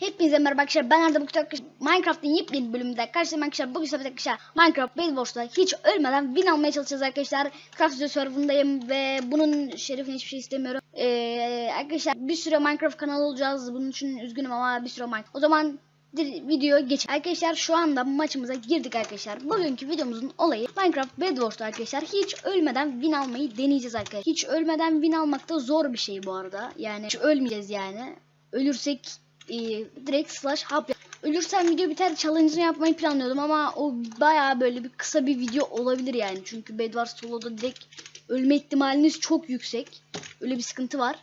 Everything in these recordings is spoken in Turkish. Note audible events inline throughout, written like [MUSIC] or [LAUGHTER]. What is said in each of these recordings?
Hepinize merhaba arkadaşlar. Ben Arda Bukta. Minecraft'ın yepyeni bölümünde karşınızdayım arkadaşlar. Bugün sefer arkadaşlar Minecraft Base Wars'ta hiç ölmeden win almaya çalışacağız arkadaşlar. Craft Studio serverındayım ve bunun şerefine hiçbir şey istemiyorum. Ee, arkadaşlar bir süre Minecraft kanalı olacağız. Bunun için üzgünüm ama bir süre Minecraft. O zaman video geç. Arkadaşlar şu anda maçımıza girdik arkadaşlar. Bugünkü videomuzun olayı Minecraft Bed Wars'ta arkadaşlar. Hiç ölmeden win almayı deneyeceğiz arkadaşlar. Hiç ölmeden win almak da zor bir şey bu arada. Yani hiç ölmeyeceğiz yani. Ölürsek e, direkt slash hub yap- Ölürsem video biter challenge'ını yapmayı planlıyordum ama o baya böyle bir kısa bir video olabilir yani. Çünkü Bed Wars Solo'da direkt ölme ihtimaliniz çok yüksek. Öyle bir sıkıntı var.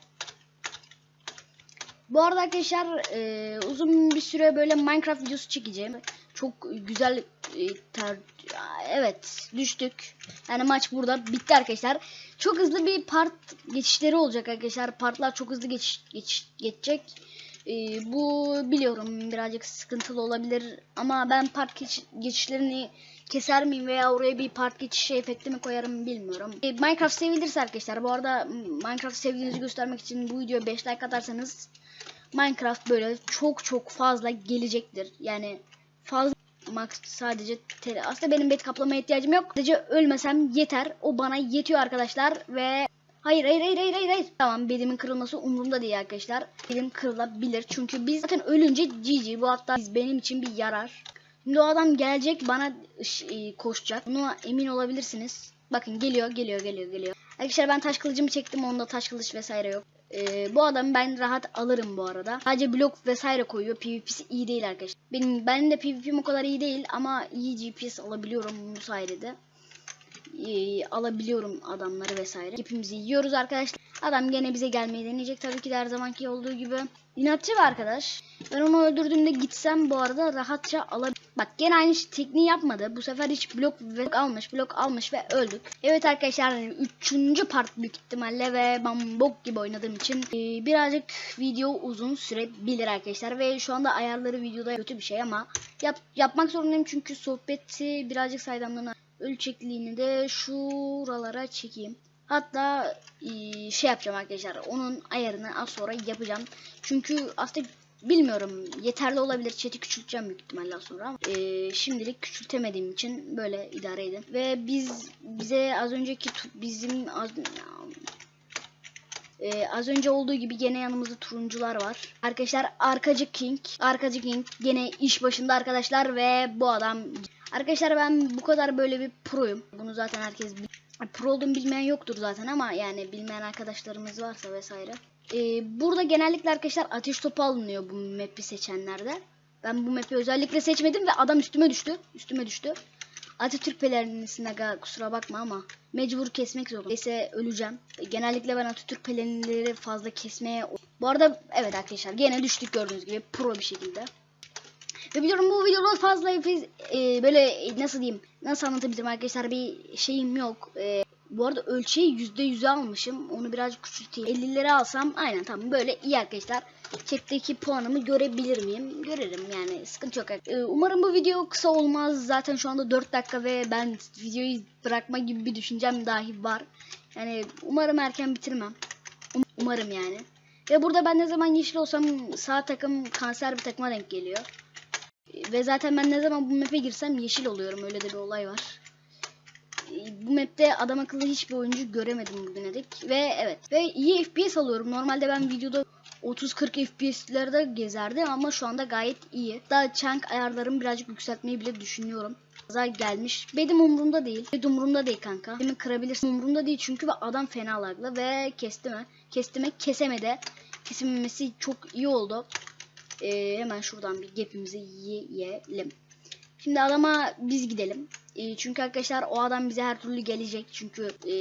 Bu arada arkadaşlar e, uzun bir süre böyle Minecraft videosu çekeceğim. Çok güzel e, ter- evet düştük. Yani maç burada bitti arkadaşlar. Çok hızlı bir part geçişleri olacak arkadaşlar. Partlar çok hızlı geç, geç geçecek. E, bu biliyorum birazcık sıkıntılı olabilir ama ben part geç- geçişlerini keser miyim veya oraya bir part geçişi efekti mi koyarım bilmiyorum. E, Minecraft sevilirse arkadaşlar bu arada Minecraft sevdiğinizi göstermek için bu videoya 5 like atarsanız Minecraft böyle çok çok fazla gelecektir. Yani fazla max sadece tele. Aslında benim bet kaplamaya ihtiyacım yok. Sadece ölmesem yeter. O bana yetiyor arkadaşlar ve Hayır hayır hayır hayır hayır. Tamam bedimin kırılması umurumda değil arkadaşlar. Bedim kırılabilir. Çünkü biz zaten ölünce GG. Bu hatta biz benim için bir yarar. Şimdi o adam gelecek bana e, koşacak. Buna emin olabilirsiniz. Bakın geliyor geliyor geliyor geliyor. Arkadaşlar ben taş kılıcımı çektim. Onda taş kılıç vesaire yok. Ee, bu adamı ben rahat alırım bu arada. Sadece blok vesaire koyuyor. PvP'si iyi değil arkadaşlar. Benim benim de PvP'm o kadar iyi değil ama iyi GPS alabiliyorum bu sayede. Ee, alabiliyorum adamları vesaire. Hepimizi yiyoruz arkadaşlar. Adam gene bize gelmeyi deneyecek tabii ki de her zamanki olduğu gibi. İnatçı bir arkadaş. Ben onu öldürdüğümde gitsem bu arada rahatça alabilirim. Bak gene aynı şey- tekniği yapmadı. Bu sefer hiç blok ve almış, blok almış ve öldük. Evet arkadaşlar üçüncü part büyük ihtimalle ve ben gibi oynadığım için e, birazcık video uzun sürebilir arkadaşlar ve şu anda ayarları videoda kötü bir şey ama yap, yapmak zorundayım çünkü sohbeti birazcık saydamlığına ölçekliğini de şuralara çekeyim. Hatta e, şey yapacağım arkadaşlar. Onun ayarını az sonra yapacağım. Çünkü aslında bilmiyorum yeterli olabilir. Chat'i küçülteceğim büyük ihtimalle az sonra. ama, e, şimdilik küçültemediğim için böyle idare edin. Ve biz bize az önceki bizim az, ee, az önce olduğu gibi gene yanımızda turuncular var. Arkadaşlar Arkacı King. Arkacı King gene iş başında arkadaşlar ve bu adam Arkadaşlar ben bu kadar böyle bir proyum. Bunu zaten herkes pro olduğumu bilmeyen yoktur zaten ama yani bilmeyen arkadaşlarımız varsa vesaire. Ee, burada genellikle arkadaşlar ateş topu alınıyor bu map'i seçenlerde. Ben bu map'i özellikle seçmedim ve adam üstüme düştü. Üstüme düştü. Atatürk pelerinisine kusura bakma ama mecbur kesmek zorunda. Neyse öleceğim. Genellikle ben Atatürk pelerinleri fazla kesmeye... Bu arada evet arkadaşlar gene düştük gördüğünüz gibi pro bir şekilde. Ve biliyorum bu videoda fazla efe- e, böyle nasıl diyeyim nasıl anlatabilirim arkadaşlar bir şeyim yok. E, bu arada ölçeği %100'e almışım. Onu birazcık küçülteyim. 50'lere alsam aynen tamam böyle iyi arkadaşlar. Chat'teki puanımı görebilir miyim? Görerim yani sıkıntı yok. E, umarım bu video kısa olmaz. Zaten şu anda 4 dakika ve ben videoyu bırakma gibi bir düşüncem dahi var. Yani umarım erken bitirmem. Um- umarım yani. Ve burada ben ne zaman yeşil olsam sağ takım kanser bir takıma denk geliyor. Ve zaten ben ne zaman bu map'e girsem yeşil oluyorum. Öyle de bir olay var. Ee, Bu map'te adam akıllı hiçbir oyuncu göremedim bugüne dek. Ve evet. Ve iyi FPS alıyorum. Normalde ben videoda 30-40 FPS'lerde gezerdim ama şu anda gayet iyi. Daha chunk ayarlarımı birazcık yükseltmeyi bile düşünüyorum. Kaza gelmiş. Benim umurumda değil. Benim umurumda değil kanka. Benim kırabilirsin. Umurumda değil çünkü adam fena laglı ve kesti mi? Kesti mi? Kesemedi. Kesilmemesi çok iyi oldu. Ee, hemen şuradan bir gap'imizi yiyelim. Şimdi adama biz gidelim. Ee, çünkü arkadaşlar o adam bize her türlü gelecek. Çünkü e,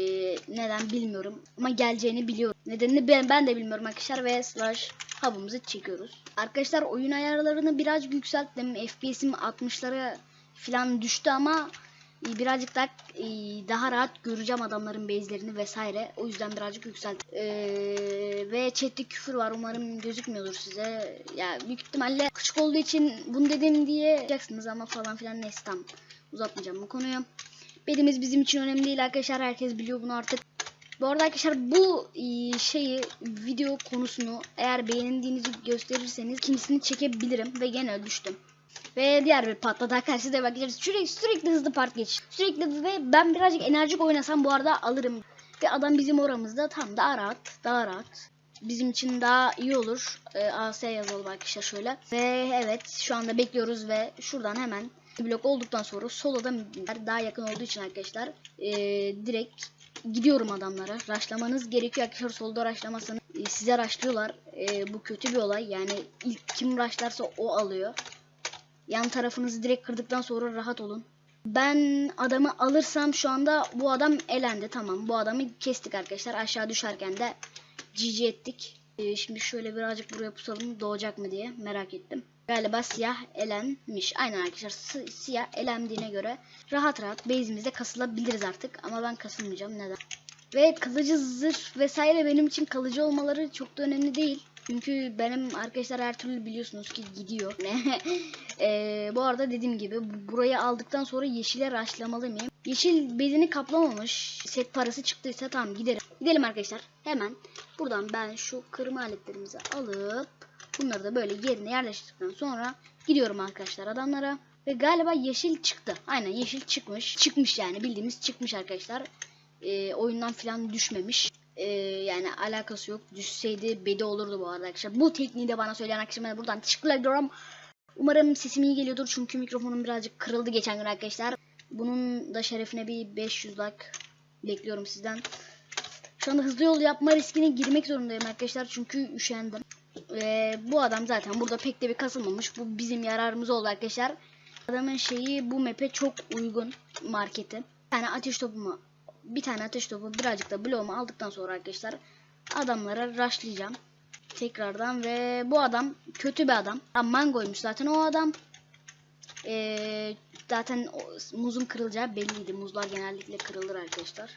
neden bilmiyorum. Ama geleceğini biliyorum. Nedenini ben, ben de bilmiyorum arkadaşlar. Ve slash hub'ımızı çekiyoruz. Arkadaşlar oyun ayarlarını birazcık yükselttim. FPS'im 60'lara falan düştü ama e, birazcık daha daha rahat göreceğim adamların base'lerini vesaire. O yüzden birazcık yükselttim. Ee, ve chat'te küfür var. Umarım gözükmüyordur size. Ya büyük ihtimalle küçük olduğu için bunu dedim diye yapacaksınız ama falan filan neyse tamam. Uzatmayacağım bu konuyu. Bedimiz bizim için önemli değil arkadaşlar. Herkes biliyor bunu artık. Bu arada arkadaşlar bu e, şeyi video konusunu eğer beğendiğinizi gösterirseniz ikincisini çekebilirim ve gene düştüm. Ve diğer bir patlada karşıda bakacağız. Sürekli, sürekli hızlı part geç. Sürekli ve ben birazcık enerjik oynasam bu arada alırım. Ve adam bizim oramızda tam daha rahat. Daha rahat. Bizim için daha iyi olur. Ee, AS yazalım arkadaşlar şöyle. Ve evet şu anda bekliyoruz ve şuradan hemen blok olduktan sonra soloda daha yakın olduğu için arkadaşlar ee, direkt gidiyorum adamlara. Raşlamanız gerekiyor arkadaşlar. Solda raşlamasını e, size raşlıyorlar. E, bu kötü bir olay. Yani ilk kim raşlarsa o alıyor. Yan tarafınızı direkt kırdıktan sonra rahat olun. Ben adamı alırsam şu anda bu adam elendi. Tamam bu adamı kestik arkadaşlar. Aşağı düşerken de GG ettik. E, şimdi şöyle birazcık buraya pusalım doğacak mı diye merak ettim. Galiba siyah elenmiş. Aynen arkadaşlar si- siyah elendiğine göre rahat rahat base'imizde kasılabiliriz artık. Ama ben kasılmayacağım. Neden? Ve kalıcı zırh vesaire benim için kalıcı olmaları çok da önemli değil. Çünkü benim arkadaşlar her türlü biliyorsunuz ki gidiyor. [LAUGHS] Eee, bu arada dediğim gibi bu- burayı aldıktan sonra yeşile raşlamalı mıyım? Yeşil bezini kaplamamış. Set parası çıktıysa tamam giderim. Gidelim arkadaşlar. Hemen buradan ben şu kırma aletlerimizi alıp bunları da böyle yerine yerleştirdikten sonra gidiyorum arkadaşlar adamlara. Ve galiba yeşil çıktı. Aynen yeşil çıkmış. Çıkmış yani bildiğimiz çıkmış arkadaşlar. Ee, oyundan falan düşmemiş. Ee, yani alakası yok. Düşseydi bedi olurdu bu arada arkadaşlar. Bu tekniği de bana söyleyen arkadaşlarıma buradan teşekkür ediyorum. Umarım sesim iyi geliyordur çünkü mikrofonum birazcık kırıldı geçen gün arkadaşlar. Bunun da şerefine bir 500 like bekliyorum sizden. Şu anda hızlı yol yapma riskine girmek zorundayım arkadaşlar çünkü üşendim. Ve bu adam zaten burada pek de bir kasılmamış. Bu bizim yararımız oldu arkadaşlar. Adamın şeyi bu map'e çok uygun marketi. Tane ateş topumu, bir tane ateş topu, birazcık da bloğumu aldıktan sonra arkadaşlar adamlara rushlayacağım. Tekrardan ve bu adam kötü bir adam. Mangoymuş zaten o adam. Ee, zaten o, muzun kırılacağı belliydi. Muzlar genellikle kırılır arkadaşlar.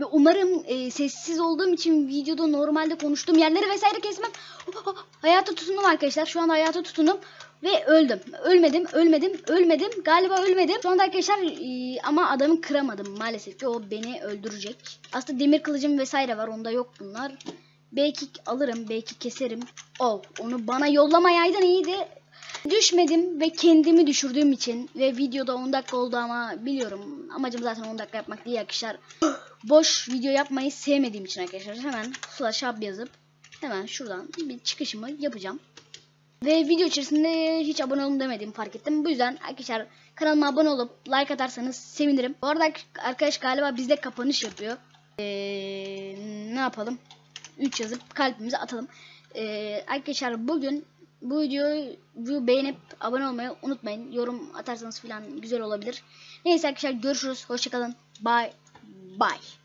Ve umarım e, sessiz olduğum için videoda normalde konuştuğum yerleri vesaire kesmem. hayata tutundum arkadaşlar. Şu anda hayata tutundum. Ve öldüm. Ölmedim, ölmedim, ölmedim. Galiba ölmedim. Şu anda arkadaşlar e, ama adamı kıramadım maalesef ki o beni öldürecek. Aslında demir kılıcım vesaire var. Onda yok bunlar. Belki alırım, belki keserim. Oh, onu bana yollamayaydın iyiydi. Düşmedim ve kendimi düşürdüğüm için ve videoda 10 dakika oldu ama biliyorum amacım zaten 10 dakika yapmak değil arkadaşlar. Boş video yapmayı sevmediğim için arkadaşlar hemen flash up yazıp hemen şuradan bir çıkışımı yapacağım. Ve video içerisinde hiç abone olun demediğimi fark ettim. Bu yüzden arkadaşlar kanalıma abone olup like atarsanız sevinirim. Bu arada arkadaş galiba bizde kapanış yapıyor. Ee, ne yapalım? 3 yazıp kalbimize atalım. Ee, arkadaşlar bugün bu videoyu beğenip abone olmayı unutmayın. Yorum atarsanız falan güzel olabilir. Neyse arkadaşlar görüşürüz. Hoşçakalın. Bye. Bye.